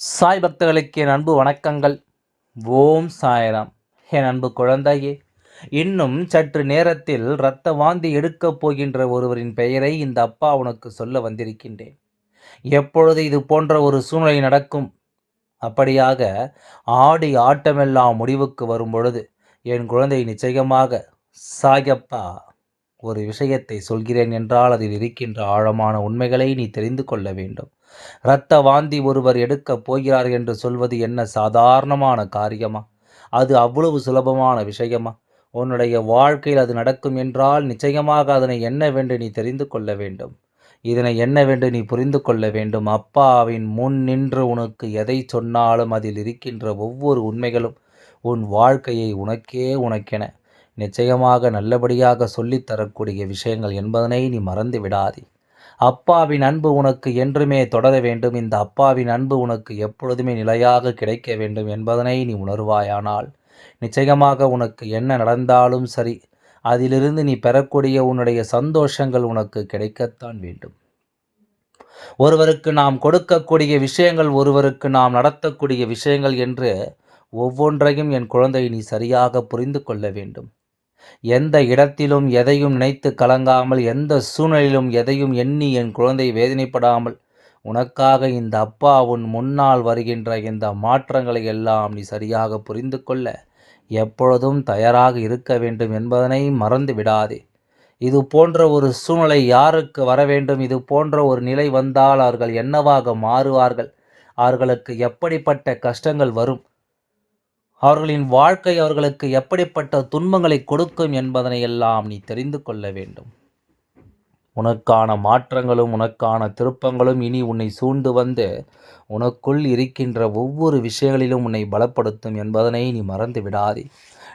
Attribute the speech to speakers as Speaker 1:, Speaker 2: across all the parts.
Speaker 1: சாய் பக்தர்களுக்கு என் அன்பு வணக்கங்கள். ஓம் சாய்ராம். என் அன்பு குழந்தையே இன்னும் சற்று நேரத்தில் இரத்த வாந்தி எடுக்கப் போகின்ற ஒருவரின் பெயரை இந்த அப்பா உனக்கு சொல்ல வந்திருக்கின்றேன். எப்பொழுது இது போன்ற ஒரு சூழ்நிலை நடக்கும்? அப்படியாக ஆடி ஆட்டமெல்லாம் முடிவுக்கு வரும் பொழுது என் குழந்தை நிச்சயமாக சாயப்பா ஒரு விஷயத்தை சொல்கிறேன் என்றால் அதில் இருக்கின்ற ஆழமான உண்மைகளை நீ தெரிந்து கொள்ள வேண்டும். இரத்த வாந்தி ஒருவர் எடுக்கப் போகிறார் என்று சொல்வது என்ன சாதாரணமான காரியமா? அது அவ்வளவு சுலபமான விஷயமா? உன்னுடைய வாழ்க்கையில் அது நடக்கும் என்றால் நிச்சயமாக அதனை என்னவென்று நீ தெரிந்து கொள்ள வேண்டும். இதனை என்னவென்று நீ புரிந்து கொள்ள வேண்டும். அப்பாவின் முன் நின்று உனக்கு எதை சொன்னாலும் அதில் இருக்கின்ற ஒவ்வொரு உண்மைகளும் உன் வாழ்க்கையை உனக்கே உனக்கென நிச்சயமாக நல்லபடியாக சொல்லித்தரக்கூடிய விஷயங்கள் என்பதனை நீ மறந்து விடாதே. அப்பாவின் அன்பு உனக்கு என்றுமே தொடர வேண்டும். இந்த அப்பாவின் அன்பு உனக்கு எப்பொழுதுமே நிலையாக கிடைக்க வேண்டும் என்பதனை நீ உணர்வாயானால் நிச்சயமாக உனக்கு என்ன நடந்தாலும் சரி அதிலிருந்து நீ பெறக்கூடிய உன்னுடைய சந்தோஷங்கள் உனக்கு கிடைக்கத்தான் வேண்டும். ஒருவருக்கு நாம் கொடுக்கக்கூடிய விஷயங்கள் ஒருவருக்கு நாம் நடத்தக்கூடிய விஷயங்கள் என்று ஒவ்வொன்றையும் என் குழந்தை நீ சரியாக புரிந்து கொள்ள வேண்டும். எந்த இடத்திலும் எதையும் நினைத்து கலங்காமல் எந்த சூழ்நிலையிலும் எதையும் எண்ணி என் குழந்தை வேதனைப்படாமல் உனக்காக இந்த அப்பா உன் முன்னால் வருகின்ற இந்த மாற்றங்களை எல்லாம் நீ சரியாக புரிந்து கொள்ள எப்பொழுதும் தயாராக இருக்க வேண்டும் என்பதனை மறந்து விடாதே. இது போன்ற ஒரு சூழ்நிலை யாருக்கு வர வேண்டும்? இது போன்ற ஒரு நிலை வந்தால் அவர்கள் என்னவாக மாறுவார்கள்? அவர்களுக்கு எப்படிப்பட்ட கஷ்டங்கள் வரும்? அவர்களின் வாழ்க்கை அவர்களுக்கு எப்படிப்பட்ட துன்பங்களை கொடுக்கும் என்பதனை எல்லாம் நீ தெரிந்து கொள்ள வேண்டும். உனக்கான மாற்றங்களும் உனக்கான திருப்பங்களும் இனி உன்னை சூழ்ந்து வந்து உனக்குள் இருக்கின்ற ஒவ்வொரு விஷயங்களிலும் உன்னை பலப்படுத்தும் என்பதனை நீ மறந்து விடாதே.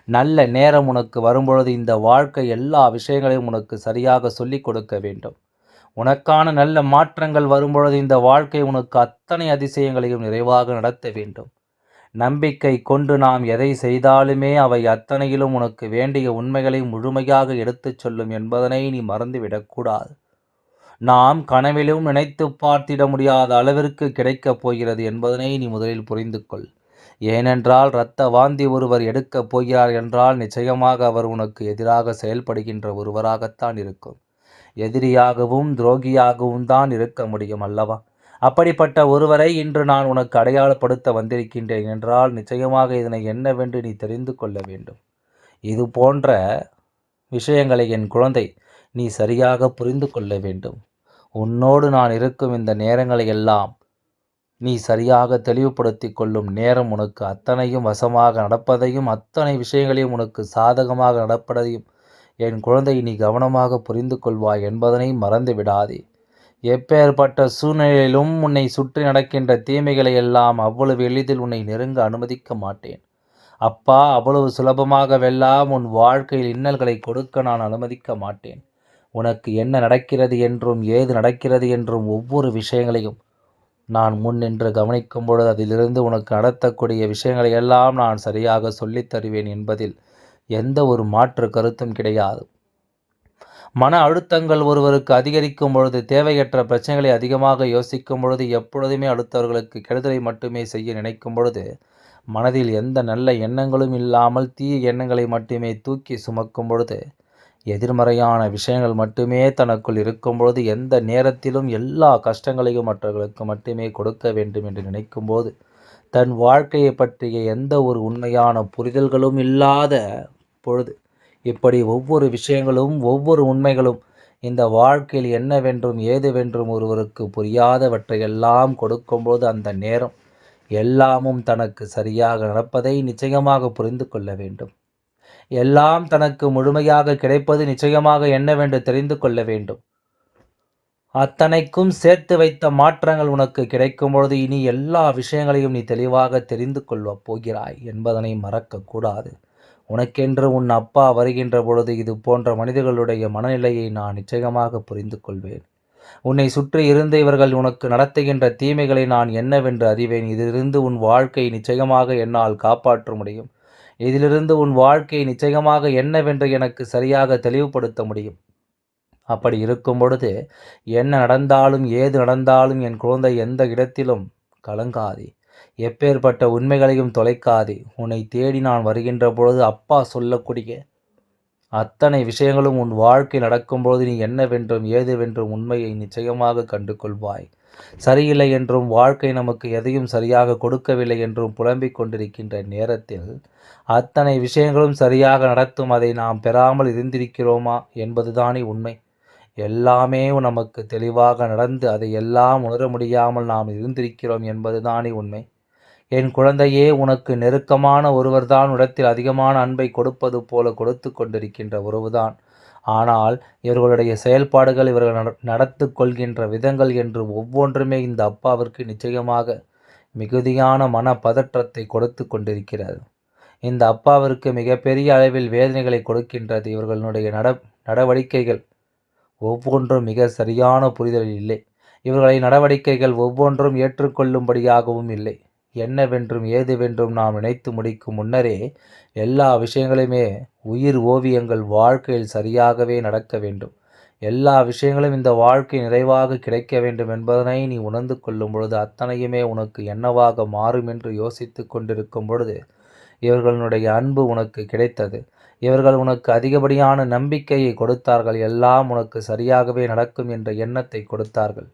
Speaker 1: நல்ல நேரம் உனக்கு வரும்பொழுது இந்த வாழ்க்கை எல்லா விஷயங்களையும் உனக்கு சரியாக சொல்லிக் கொடுக்க வேண்டும். உனக்கான நல்ல மாற்றங்கள் வரும்பொழுது இந்த வாழ்க்கை உனக்கு அத்தனை அதிசயங்களையும் நிறைவாக நடத்த வேண்டும். நம்பிக்கை கொண்டு நாம் எதை செய்தாலுமே அவை அத்தனையிலும் உனக்கு வேண்டிய உண்மைகளை முழுமையாக எடுத்துச் சொல்லும் என்பதனை நீ மறந்துவிடக்கூடாது நாம் கனவிலும் நினைத்து பார்த்திட முடியாத அளவிற்கு கிடைக்கப் போகிறது என்பதனை நீ முதலில் புரிந்து கொள் ஏனென்றால் இரத்த வாந்தி ஒருவர் எடுக்கப் போகிறார் என்றால் நிச்சயமாக அவர் உனக்கு எதிராக செயல்படுகின்ற ஒருவராகத்தான் இருக்கும். எதிரியாகவும் துரோகியாகவும் தான் இருக்க முடியும் அல்லவா? அப்படிப்பட்ட ஒருவரை இன்று நான் உனக்கு அடையாளப்படுத்த வந்திருக்கின்றேன் என்றால் நிச்சயமாக இதனை என்னவென்று நீ தெரிந்து கொள்ள வேண்டும். இது போன்ற விஷயங்களை என் குழந்தை நீ சரியாக புரிந்து கொள்ள வேண்டும். உன்னோடு நான் இருக்கும் இந்த நேரங்களை எல்லாம் நீ சரியாக தெளிவுபடுத்தி கொள்ளும் நேரம் உனக்கு அத்தனையும் வசமாக நடப்பதையும் அத்தனை விஷயங்களையும் உனக்கு சாதகமாக நடப்பதையும் என் குழந்தை நீ கவனமாக புரிந்து கொள்வாய் என்பதனை மறந்து விடாதே. எப்பேற்பட்ட சூழ்நிலையிலும் உன்னை சுற்றி நடக்கின்ற தீமைகளை எல்லாம் அவ்வளவு எளிதில் உன்னை நெருங்க அனுமதிக்க மாட்டேன். அப்பா அவ்வளவு சுலபமாக வெல்லாம் உன் வாழ்க்கையில் இன்னல்களை கொடுக்க நான் அனுமதிக்க மாட்டேன். உனக்கு என்ன நடக்கிறது என்றும் ஏது நடக்கிறது என்றும் ஒவ்வொரு விஷயங்களையும் நான் முன் நின்று கவனிக்கும் பொழுது அதிலிருந்து உனக்கு நடத்தக்கூடிய விஷயங்களை எல்லாம் நான் சரியாக சொல்லித் தருவேன் என்பதில் எந்த ஒரு மாற்று கருத்தும் கிடையாது. மன அழுத்தங்கள் ஒருவருக்கு அதிகரிக்கும் பொழுது தேவையற்ற பிரச்சனைகளை அதிகமாக யோசிக்கும் பொழுது எப்பொழுதுமே அடுத்தவர்களுக்கு கெடுதலை மட்டுமே செய்ய நினைக்கும் பொழுது மனதில் எந்த நல்ல எண்ணங்களும் இல்லாமல் தீய எண்ணங்களை மட்டுமே தூக்கி சுமக்கும் பொழுது எதிர்மறையான விஷயங்கள் மட்டுமே தனக்குள் இருக்கும் பொழுது எந்த நேரத்திலும் எல்லா கஷ்டங்களையும் மற்றவர்களுக்கு மட்டுமே கொடுக்க வேண்டும் என்று நினைக்கும்போது தன் வாழ்க்கையை பற்றிய எந்த ஒரு உண்மையான புரிதல்களும் இல்லாத பொழுது இப்படி ஒவ்வொரு விஷயங்களும் ஒவ்வொரு உண்மைகளும் இந்த வாழ்க்கையில் என்னவென்றும் ஏதுவென்றும் ஒருவருக்கு புரியாதவற்றையெல்லாம் கொடுக்கும்போது அந்த நேரம் எல்லாமும் தனக்கு சரியாக நடப்பதை நிச்சயமாக புரிந்து கொள்ள வேண்டும். எல்லாம் தனக்கு முழுமையாக கிடைப்பது நிச்சயமாக என்னவென்று தெரிந்து கொள்ள வேண்டும். அத்தனைக்கும் சேர்த்து வைத்த மாற்றங்கள் உனக்கு கிடைக்கும் பொழுது இனி எல்லா விஷயங்களையும் நீ தெளிவாக தெரிந்து கொள்ளப் போகிறாய் என்பதனை மறக்கக்கூடாது. உனக்கென்று உன் அப்பா வருகின்ற பொழுது இது போன்ற மனிதர்களுடைய மனநிலையை நான் நிச்சயமாக புரிந்து கொள்வேன். உன்னை சுற்றி இருந்த இவர்கள் உனக்கு நடத்துகின்ற தீமைகளை நான் என்னவென்று அறிவேன். இதிலிருந்து உன் வாழ்க்கை நிச்சயமாக என்னால் காப்பாற்ற முடியும். இதிலிருந்து உன் வாழ்க்கை நிச்சயமாக என்னவென்று எனக்கு சரியாக தெளிவுபடுத்த முடியும். அப்படி இருக்கும் பொழுது என்ன நடந்தாலும் ஏது நடந்தாலும் என் குழந்தை எந்த இடத்திலும் கலங்காதே. எப்பேற்பட்ட உண்மைகளையும் தொலைக்காதே. உன்னை தேடி நான் வருகின்ற பொழுது அப்பா சொல்லக்கூடிய அத்தனை விஷயங்களும் உன் வாழ்க்கை நடக்கும்போது நீ என்னவென்றும் ஏதுவென்றும் உண்மையை நிச்சயமாக கண்டு கொள்வாய் சரியில்லை என்றும் வாழ்க்கை நமக்கு எதையும் சரியாக கொடுக்கவில்லை என்றும் புலம்பிக் கொண்டிருக்கின்ற நேரத்தில் அத்தனை விஷயங்களும் சரியாக நடத்தும் அதை நாம் பெறாமல் இருந்திருக்கிறோமா என்பதுதானே உண்மை. எல்லாமே நமக்கு தெளிவாக நடந்து அதை எல்லாம் உணர முடியாமல் நாம் இருந்திருக்கிறோம் என்பதுதானே உண்மை. என் குழந்தையே உனக்கு நெருக்கமான ஒருவர்தான் இடத்தில் அதிகமான அன்பை கொடுப்பது போல கொடுத்து கொண்டிருக்கின்ற உறவுதான். ஆனால் இவர்களுடைய செயல்பாடுகள் இவர்கள் நடத்து கொள்கின்ற விதங்கள் என்று ஒவ்வொன்றுமே இந்த அப்பாவிற்கு நிச்சயமாக மிகுதியான மன பதற்றத்தை கொடுத்து கொண்டிருக்கிறது. இந்த அப்பாவிற்கு மிகப்பெரிய அளவில் வேதனைகளை கொடுக்கின்றது இவர்களுடைய நட நடவடிக்கைகள். ஒவ்வொன்றும் மிக சரியான புரிதலில் இல்லை. இவர்களை நடவடிக்கைகள் ஒவ்வொன்றும் ஏற்றுக்கொள்ளும்படியாகவும் இல்லை. என்னவென்றும் ஏதுவென்றும் நாம் நினைத்து முடிக்கும் முன்னரே எல்லா விஷயங்களுமே உயிர் ஓவியங்கள் வாழ்க்கையில் சரியாகவே நடக்க வேண்டும். எல்லா விஷயங்களும் இந்த வாழ்க்கை நிறைவாக கிடைக்க வேண்டும் என்பதனை நீ உணர்ந்து கொள்ளும் பொழுது அத்தனையுமே உனக்கு என்னவாக மாறும் என்று யோசித்து கொண்டிருக்கும் பொழுது இவர்களுடைய அன்பு உனக்கு கிடைத்தது. இவர்கள் உனக்கு அதிகப்படியான நம்பிக்கையை கொடுத்தார்கள். எல்லாம் உனக்கு சரியாகவே நடக்கும் என்ற எண்ணத்தை கொடுத்தார்கள்.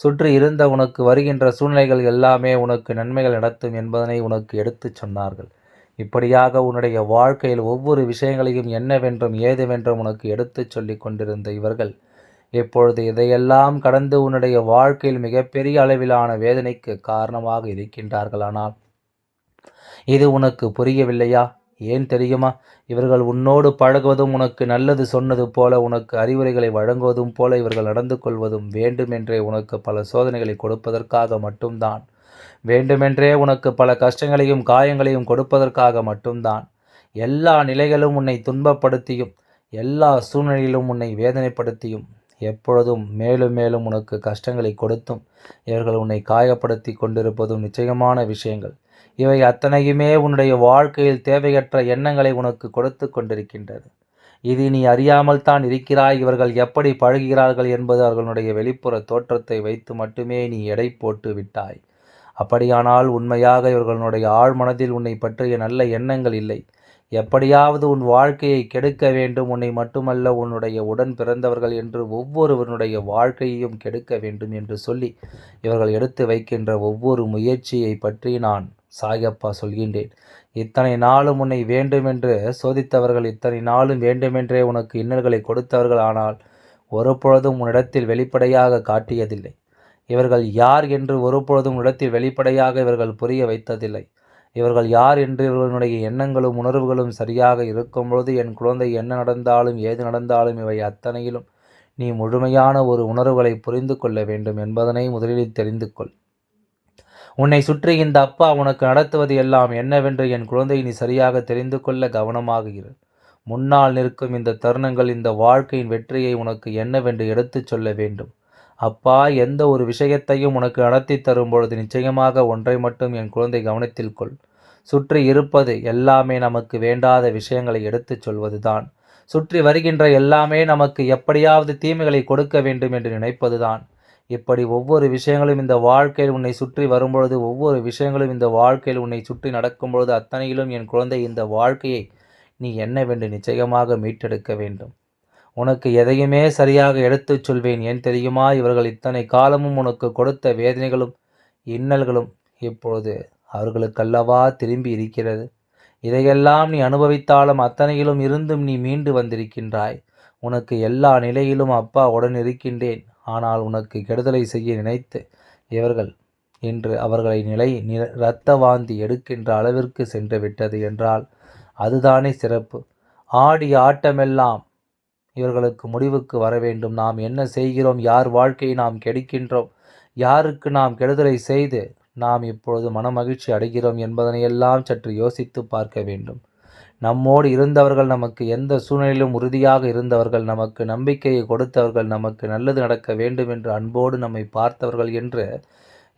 Speaker 1: சுற்றி இருந்த உனக்கு வருகின்ற சூழ்நிலைகள் எல்லாமே உனக்கு நன்மைகள் நடத்தும் என்பதனை உனக்கு எடுத்துச் சொன்னார்கள். இப்படியாக உன்னுடைய வாழ்க்கையில் ஒவ்வொரு விஷயங்களையும் என்னவென்றும் ஏதுவென்றும் உனக்கு எடுத்துச் சொல்லிக் கொண்டிருந்த இவர்கள் இப்பொழுது இதையெல்லாம் கடந்து உன்னுடைய வாழ்க்கையில் மிகப்பெரிய அளவிலான வேதனைக்கு காரணமாக இருக்கின்றார்கள். ஆனால் இது உனக்கு புரியவில்லையா? ஏன் தெரியுமா? இவர்கள் உன்னோடு பழகுவதும் உனக்கு நல்லது சொன்னது போல உனக்கு அறிவுரைகளை வழங்குவதும் போல இவர்கள் நடந்து கொள்வதும் வேண்டுமென்றே உனக்கு பல சோதனைகளை கொடுப்பதற்காக மட்டும்தான். வேண்டுமென்றே உனக்கு பல கஷ்டங்களையும் காயங்களையும் கொடுப்பதற்காக மட்டும்தான். எல்லா நிலைகளும் உன்னை துன்பப்படுத்தியும் எல்லா சூழ்நிலையிலும் உன்னை வேதனைப்படுத்தியும் எப்பொழுதும் மேலும் மேலும் உனக்கு கஷ்டங்களை கொடுத்தும் இவர்கள் உன்னை காயப்படுத்தி கொண்டிருப்பதும் நிச்சயமான விஷயங்கள். இவை அத்தனையுமே உன்னுடைய வாழ்க்கையில் தேவையற்ற எண்ணங்களை உனக்கு கொடுத்து கொண்டிருக்கின்றது. இது நீ அறியாமல் தான் இருக்கிறாய். இவர்கள் எப்படி பழகுகிறார்கள் என்பது அவர்களுடைய வெளிப்புற தோற்றத்தை வைத்து மட்டுமே நீ எடை போட்டு விட்டாய். அப்படியானால் உண்மையாக இவர்களுடைய ஆழ்மனதில் உன்னை பற்றிய நல்ல எண்ணங்கள் இல்லை. எப்படியாவது உன் வாழ்க்கையை கெடுக்க வேண்டும். உன்னை மட்டுமல்ல உன்னுடைய உடன் பிறந்தவர்கள் என்று ஒவ்வொருவனுடைய வாழ்க்கையையும் கெடுக்க வேண்டும் என்று சொல்லி இவர்கள் எடுத்து வைக்கின்ற ஒவ்வொரு முயற்சியை பற்றி நான் சாயப்பா சொல்கின்றேன். இத்தனை நாளும் உன்னை வேண்டுமென்று சோதித்தவர்கள் இத்தனை நாளும் வேண்டுமென்றே உனக்கு இன்னல்களை கொடுத்தவர்கள் ஆனால் ஒரு பொழுதும் உன்னிடத்தில் வெளிப்படையாக காட்டியதில்லை. இவர்கள் யார் என்று ஒரு பொழுதும் இடத்தில் வெளிப்படையாக இவர்கள் புரிய வைத்ததில்லை. இவர்கள் யார் என்று இவர்களுடைய எண்ணங்களும் உணர்வுகளும் சரியாக இருக்கும்பொழுது என் குழந்தை என்ன நடந்தாலும் ஏது நடந்தாலும் இவை அத்தனையிலும் நீ முழுமையான ஒரு உணர்வுகளை புரிந்து கொள்ள வேண்டும் என்பதனை முதலில் தெரிந்து கொள். உன்னை சுற்றி இந்த அப்பா உனக்கு நடத்துவது எல்லாம் என்னவென்று என் குழந்தை நீ சரியாக தெரிந்து கொள்ள கவனமாக இரு. முன்னால் நிற்கும் இந்த தருணங்கள் இந்த வாழ்க்கையின் வெற்றியை உனக்கு என்னவென்று எடுத்துச் சொல்ல வேண்டும். அப்பா எந்த ஒரு விஷயத்தையும் உனக்கு நடத்தி தரும் பொழுது நிச்சயமாக ஒன்றை மட்டும் என் குழந்தை கவனத்தில் கொள். சுற்றி இருப்பது எல்லாமே நமக்கு வேண்டாத விஷயங்களை எடுத்துச் சொல்வதுதான். சுற்றி வருகின்ற எல்லாமே நமக்கு எப்படியாவது தீமைகளை கொடுக்க வேண்டும் என்று நினைப்பதுதான். இப்படி ஒவ்வொரு விஷயங்களும் இந்த வாழ்க்கையில் உன்னை சுற்றி வரும்பொழுது ஒவ்வொரு விஷயங்களும் இந்த வாழ்க்கையில் உன்னை சுற்றி நடக்கும் பொழுது அத்தனையிலும் என் குழந்தை இந்த வாழ்க்கையை நீ என்னவென்று நிச்சயமாக மீட்டெடுக்க வேண்டும். உனக்கு எதையுமே சரியாக எடுத்துச் சொல்வேன். ஏன் தெரியுமா? இவர்கள் இத்தனை காலமும் உனக்கு கொடுத்த வேதனைகளும் இன்னல்களும் இப்பொழுது அவர்களுக்கல்லவா திரும்பி இருக்கிறது? இதையெல்லாம் நீ அனுபவித்தாலும் அத்தனையிலும் இருந்தும் நீ மீண்டு வந்திருக்கின்றாய். உனக்கு எல்லா நிலையிலும் அப்பா உடன் இருக்கின்றேன். ஆனால் உனக்கு கெடுதலை செய்ய நினைத்து இவர்கள் இன்று அவர்களை நிலை இரத்த வாந்தி எடுக்கின்ற அளவிற்கு சென்று விட்டது என்றால் அதுதானே சிறப்பு. ஆடி ஆட்டமெல்லாம் இவர்களுக்கு முடிவுக்கு வர வேண்டும். நாம் என்ன செய்கிறோம்? யார் வாழ்க்கையை நாம் கெடுக்கின்றோம்? யாருக்கு நாம் கெடுதலை செய்து நாம் இப்பொழுது மனமகிழ்ச்சி அடைகிறோம் என்பதனையெல்லாம் சற்று யோசித்து பார்க்க வேண்டும். நம்மோடு இருந்தவர்கள் நமக்கு எந்த சூழ்நிலையிலும் உறுதியாக இருந்தவர்கள் நமக்கு நம்பிக்கையை கொடுத்தவர்கள் நமக்கு நல்லது நடக்க வேண்டும் என்று அன்போடு நம்மை பார்த்தவர்கள் என்று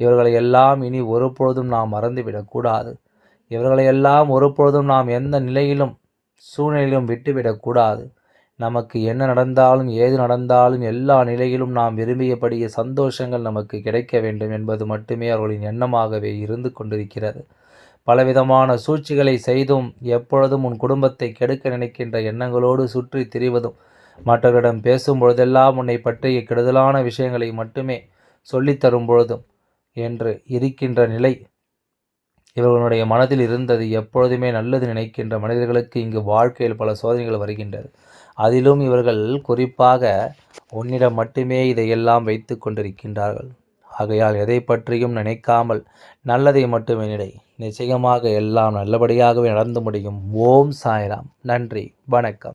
Speaker 1: இவர்களை எல்லாம் இனி ஒருபொழுதும் நாம் மறந்துவிடக்கூடாது இவர்களையெல்லாம் ஒருபொழுதும் நாம் எந்த நிலையிலும் சூழ்நிலையிலும் விட்டுவிடக்கூடாது நமக்கு என்ன நடந்தாலும் ஏது நடந்தாலும் எல்லா நிலையிலும் நாம் விரும்பியபடியே சந்தோஷங்கள் நமக்கு கிடைக்க வேண்டும் என்பது மட்டுமே அவர்களின் எண்ணமாகவே இருந்து கொண்டிருக்கிறது. பலவிதமான சூழ்ச்சிகளை செய்தும் எப்பொழுதும் உன் குடும்பத்தை கெடுக்க நினைக்கின்ற எண்ணங்களோடு சுற்றி திரிவதும் மற்றவரிடம் பேசும் பொழுதெல்லாம் உன்னை பற்றிய கெடுதலான விஷயங்களை மட்டுமே சொல்லித்தரும் பொழுதும் என்று இருக்கின்ற நிலை இவர்களுடைய மனதில் இருந்தது. எப்பொழுதுமே நல்லது நினைக்கின்ற மனிதர்களுக்கு இங்கு வாழ்க்கையில் பல சோதனைகள் வருகின்றது. அதிலும் இவர்கள் குறிப்பாக உன்னிடம் மட்டுமே இதையெல்லாம் வைத்து கொண்டிருக்கின்றார்கள். ஆகையால் எதை பற்றியும் நினைக்காமல் நல்லதை மட்டுமே நினை நிச்சயமாக எல்லாம் நல்லபடியாகவே நடந்து முடியும். ஓம் சாய்ராம். நன்றி. வணக்கம்.